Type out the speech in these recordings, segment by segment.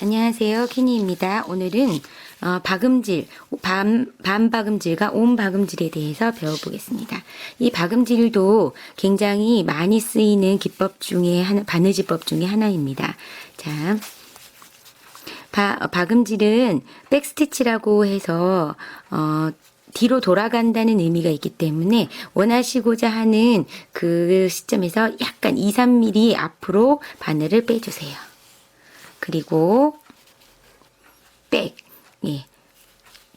안녕하세요. 키니입니다. 오늘은 어, 박음질, 반, 반 박음질과 온 박음질에 대해서 배워보겠습니다. 이 박음질도 굉장히 많이 쓰이는 기법 중에 하나, 바느질법 중에 하나입니다. 자, 바, 어, 박음질은 백스티치라고 해서 어, 뒤로 돌아간다는 의미가 있기 때문에 원하시고자 하는 그 시점에서 약간 2, 3mm 앞으로 바늘을 빼주세요. 그리고 백, 예,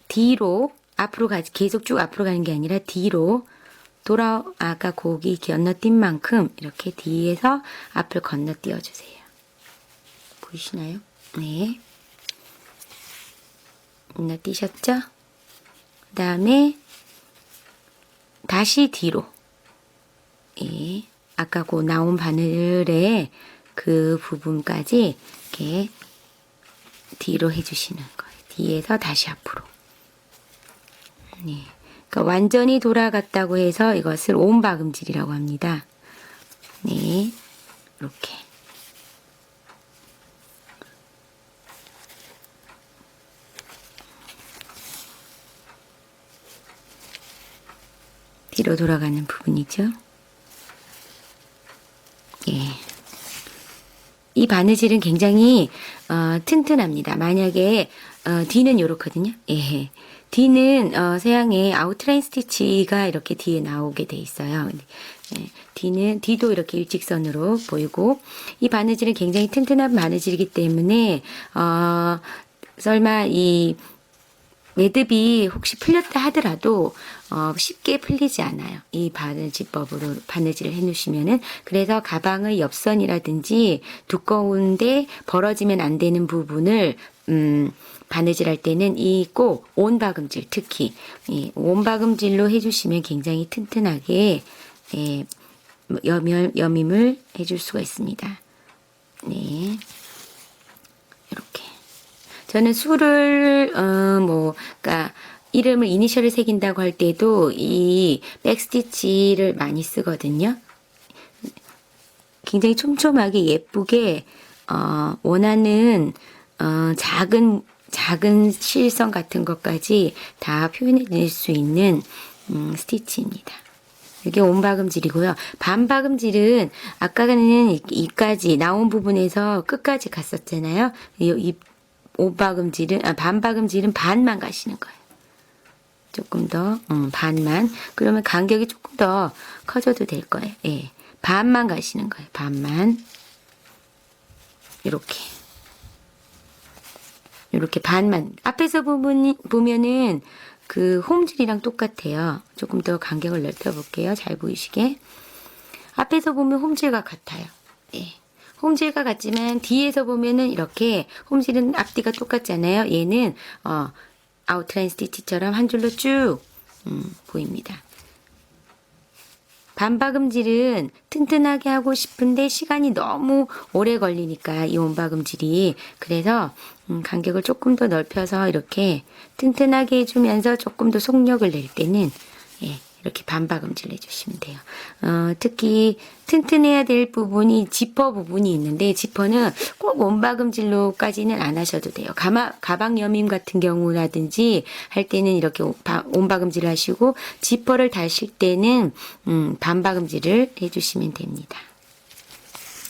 뒤로 앞으로 가 계속 쭉 앞으로 가는 게 아니라 뒤로 돌아 아까 고기 건너뛴 만큼 이렇게 뒤에서 앞을 건너뛰어 주세요. 보이시나요? 네. 건너뛰셨죠? 그 다음에 다시 뒤로 예, 아까 그 나온 바늘의 그 부분까지 이렇게 뒤로 해주시는 거예요. 뒤에서 다시 앞으로. 네. 그러니까 완전히 돌아갔다고 해서 이것을 온박음질이라고 합니다. 네. 이렇게. 뒤로 돌아가는 부분이죠. 예. 이 바느질은 굉장히 어, 튼튼합니다. 만약에 어, 뒤는 이렇거든요. 예. 뒤는 어, 서양의 아웃라인 스티치가 이렇게 뒤에 나오게 돼 있어요. 예. 뒤는 뒤도 이렇게 일직선으로 보이고 이 바느질은 굉장히 튼튼한 바느질이기 때문에 어, 설마 이 매듭이 혹시 풀렸다 하더라도 어, 쉽게 풀리지 않아요. 이 바느질법으로 바느질을 해놓으시면은 그래서 가방의 옆선이라든지 두꺼운데 벌어지면 안 되는 부분을 음, 바느질할 때는 이 꼭 온박음질 특히 이 온박음질로 해주시면 굉장히 튼튼하게 예, 염, 염임을 해줄 수가 있습니다. 네. 저는 술을 어뭐 그러니까 이름을 이니셜을 새긴다고 할 때도 이 백스티치를 많이 쓰거든요. 굉장히 촘촘하게 예쁘게 어 원하는 어 작은 작은 실선 같은 것까지 다 표현해 낼 수 있는 음, 스티치입니다. 이게 온박음질이고요. 반박음질은 아까는 이까지 나온 부분에서 끝까지 갔었잖아요. 이, 이 오박음질은 아, 반박음질은 반만 가시는 거예요. 조금 더 음, 반만 그러면 간격이 조금 더 커져도 될 거예요. 예, 반만 가시는 거예요. 반만 이렇게 이렇게 반만 앞에서 보면 보면은 그 홈질이랑 똑같아요. 조금 더 간격을 넓혀 볼게요. 잘 보이시게 앞에서 보면 홈질과 같아요. 예. 홈질과 같지만 뒤에서 보면은 이렇게 홈질은 앞뒤가 똑같잖아요. 얘는 어, 아웃라인 스티치처럼 한 줄로 쭉 음, 보입니다. 반박음질은 튼튼하게 하고 싶은데 시간이 너무 오래 걸리니까 이 온박음질이 그래서 음, 간격을 조금 더 넓혀서 이렇게 튼튼하게 해주면서 조금 더 속력을 낼 때는 예, 이렇게 반박음질 해주시면 돼요. 어, 특히 튼튼해야 될 부분이 지퍼 부분이 있는데 지퍼는 꼭 온박음질로까지는 안 하셔도 돼요. 가마, 가방 여밈 같은 경우라든지 할 때는 이렇게 온박음질을 하시고 지퍼를 달실 때는 음, 반박음질을 해주시면 됩니다.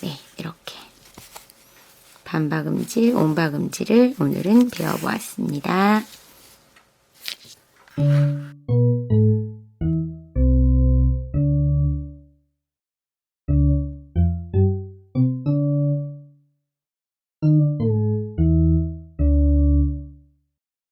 네, 이렇게. 반박음질, 온박음질을 오늘은 배워보았습니다.